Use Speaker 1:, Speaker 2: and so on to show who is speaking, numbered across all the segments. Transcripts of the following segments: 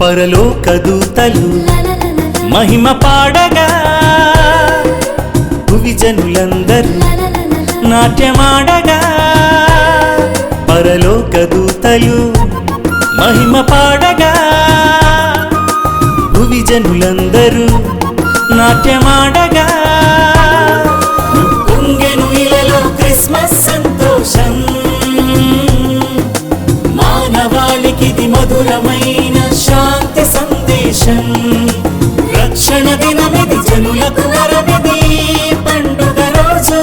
Speaker 1: పరలోక దూతలు మహిమ పాడగా భువి జనులందరూ నాట్యమాడగా పరలోక దూతలు మహిమ పాడగా భువి జనులందరూ నాట్యమాడగా ఇలలో క్రిస్మస్ సంతోషం. మానవాళికిది మధురమైన శాంతి సందేశం. రక్షణ దినమిది జనులకు వరమిది పండుగ రోజు.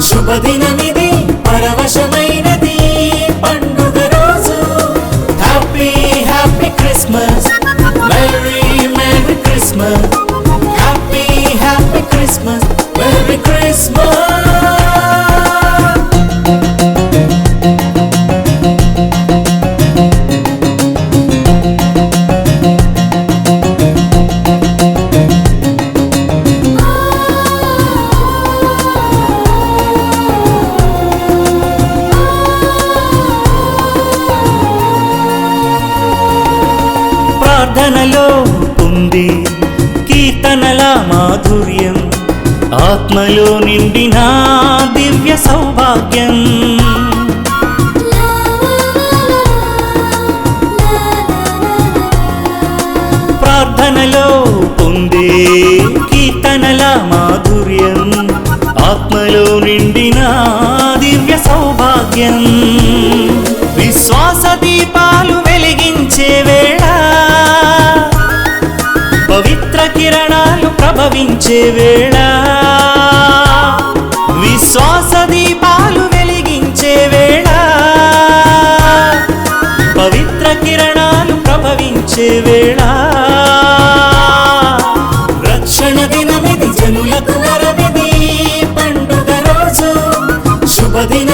Speaker 1: శుభదినమిది పరవశమైనది పండుగ రోజు. Happy happy Christmas merry merry Christmas happy happy Christmas merry Christmas ప్రార్థనలో ఉంది కీర్తనల మాధుర్యం ఆత్మలో నిండిన దివ్య సౌభాగ్యం. ప్రార్థనలో పొందే కీర్తనల మాధుర్యం ఆత్మలో నిండిన దివ్య సౌభాగ్యం. విశ్వాస దీప భవించే వేళ. విశ్వాస దీపాలు వెలిగించే వేళ. పవిత్ర కిరణాలు ప్రభవించే వేళ. రక్షణ దినమిది జనులకు వరమిది. పండుగ రోజు శుభదిన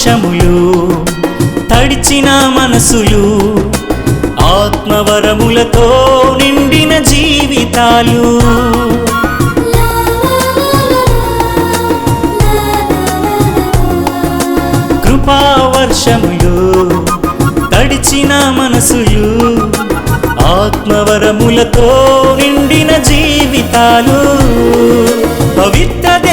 Speaker 1: దోషములు తడిచిన మనసులు ఆత్మవరములతో నిండిన జీవితాలు. కృపావర్షములు తడిచిన మనసులు ఆత్మవరములతో నిండిన జీవితాలు. పవిత్ర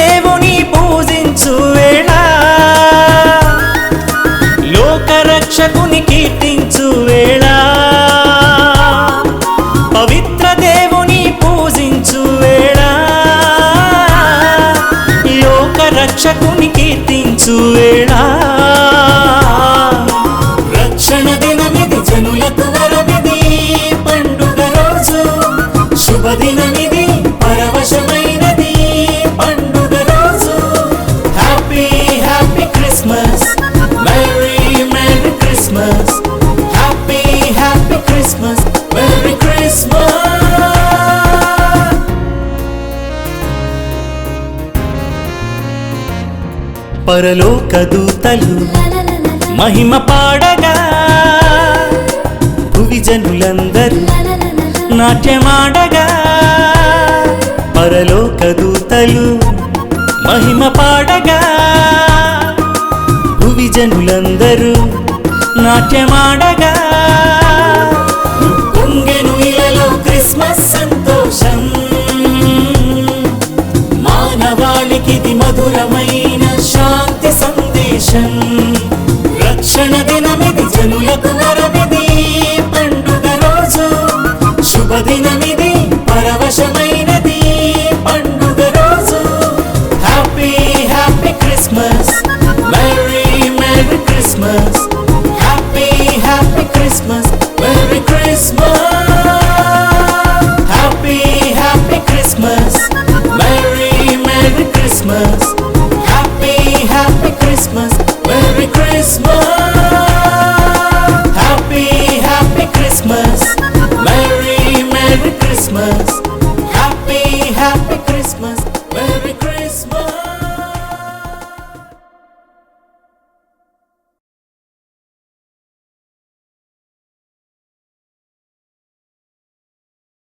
Speaker 1: పరలోక దూతలు మహిమ పాడగా భువి జనులందరూ నాట్యమాడగా పరలోక దూతలు మహిమ పాడగా భువి జనులందరూ నాట్యమాడగా పొంగెను ఇలలో క్రిస్మస్ సంతోషం. మానవాళికిది మధురమైన Let's.